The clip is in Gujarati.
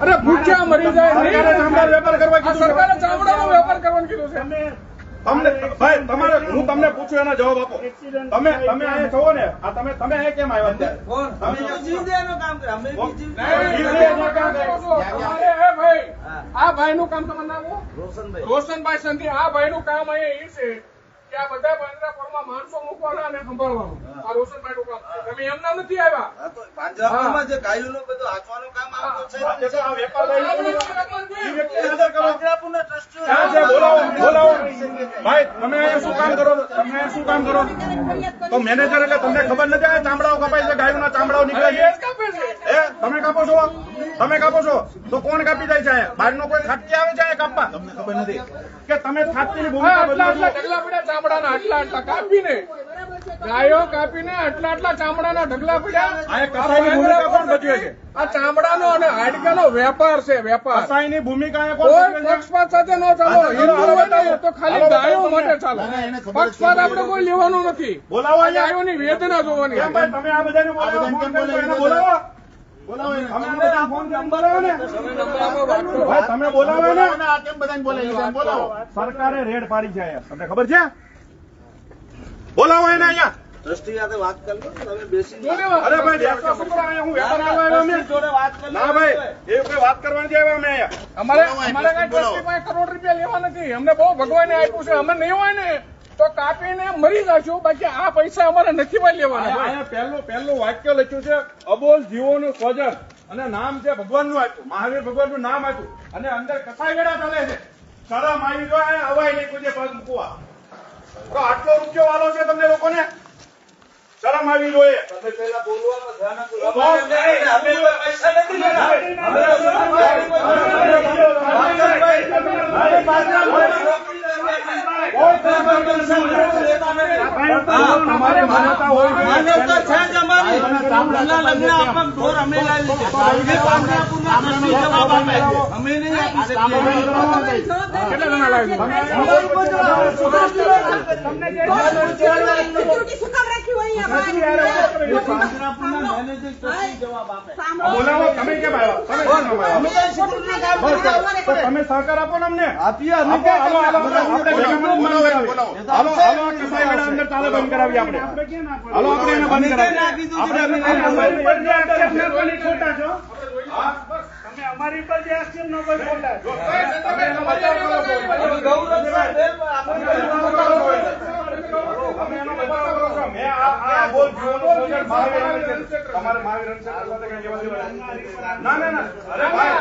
અરે ભૂખ્યા મરી જાય. સરકારે વેપાર કરવા કીધું સરકારે ચામડાનો વેપાર કરવાનું કીધું છે. તમને ભાઈ તમારે હું તમને પૂછું એનો જવાબ આપો. તમે તમે અહીંયા છો ને આ તમે તમે અહીંયા કેમ આવ્યા અત્યારે? આ ભાઈ નું કામ તમારું નામ રોશનભાઈ. રોશનભાઈ સંધી આ ભાઈ નું કામ અહીંયા એ છે કે આ બધા પાંજરાપોળમાં માણસો મૂકવાના અને સંભાળવાનું. આ રોશનભાઈ નું એમના નથી આવ્યા પાંજરામાં જે ગાયોનો બધો હાંચવાનું કામ આવતો છે આ જે આ વેપારભાઈ એ વ્યક્તિને હાજર કરો પાંજરાપોળના ટ્રસ્ટીઓ ક્યાં છે બોલાવો બોલાવો ભાઈ તમે અહીંયા શું કામ કરો તમે અહીંયા શું કામ કરો તો મેનેજર એટલે તમને ખબર નથી આ ચામડાઓ કપાય છે ગાયોના ચામડાઓ નીકળે છે એ તમે કાપો છો તમે કાપો છો તો કોણ કાપી જાય છે બહારનો કોઈ ખાટકી આવે છે કાપવા તમને ખબર નથી કે તમે ખાટકીની ભૂમિકા આટલા આટલા ચામડાના આટલા આટલા કાપીને ગાયો કાપીને આટલા આટલા ચામડાના ઢગલા પડ્યા. આ ચામડાનો અને હાડકાનો વેપાર છે વેપાર. કસાઈની ભૂમિકા કોઈ પક્ષપાત સાથે ન ચાલો. હિન્દુ બતાવો તો ખાલી ગાયો માટે ચાલો. પક્ષપાત આપણે કોઈ લેવાનું નથી. બોલાવો ગાયોની વેદના જોવાની તમે આ બધાને? બોલાવો? સરકારે રેડ પાડી છે તમને ખબર છે? બોલાવો એને અહીંયા. ટ્રસ્ટી સાથે વાત કરી લો તમે બેસીને અરે ભાઈ બેસવા શું કરો? અહીંયા હું વેપાર આવ્યો અમે. જોડે વાત કરી ના ભાઈ એ કોઈ વાત કરવાની આવ્યા અમે અહીંયા. અમારે અમારે કઈ ટ્રસ્ટી પાસે કરોડ રૂપિયા લેવા નથી. અમને બહુ ભગવાને આપ્યું છે. અમે નહીં હોય ને તો કાપીને મરી જશું. બાકી આ પૈસા અમારે નથી ભાઈ લેવાના. અહીંયા પહેલું પહેલું વાક્ય લખ્યું છે અબોલ જીવોનું સ્વજન. અને નામ છે ભગવાનનું આપ્યું. મહાવીર ભગવાનનું નામ આપ્યું. અને અંદર કસાઈ ગળા ચાલે છે. શરમ આવી અવાય નહીં કોઈ પગ મૂકવા. તો આટલો રૂપિયો વાલો છે આવી જોઈએ તમે પહેલા બોલવામાં ધ્યાન અમે પૈસા નથી તમારે માન્યતા હોય માન્યતા છે જ અમારી. લગ્ન આપવા ઢોર અમે લાવી જવાબ આપે. અમે નહીં આપી શકીએ. કેટલા જણા લાવી બોલાવો તમે કેમ આવ્યા તમે તમે સહકાર આપો ને અમને આપીએ વેડા અંદર ચાલે બંધ કરાવીએ આપણે. હાલો, આપણે એને બંધ. ના કીધું છે, અમે કીધું. અમારી પર જે આક્ષેપ નો કોઈ ખોટા છો. તમે એનો બચાવ કરો છો. અમે ગૌરવ છે, બેન, આપણે અમે એનો બચાવ કરો છો. મેં આ- આ બોલ. તમારે મહાવીર. ના ના ના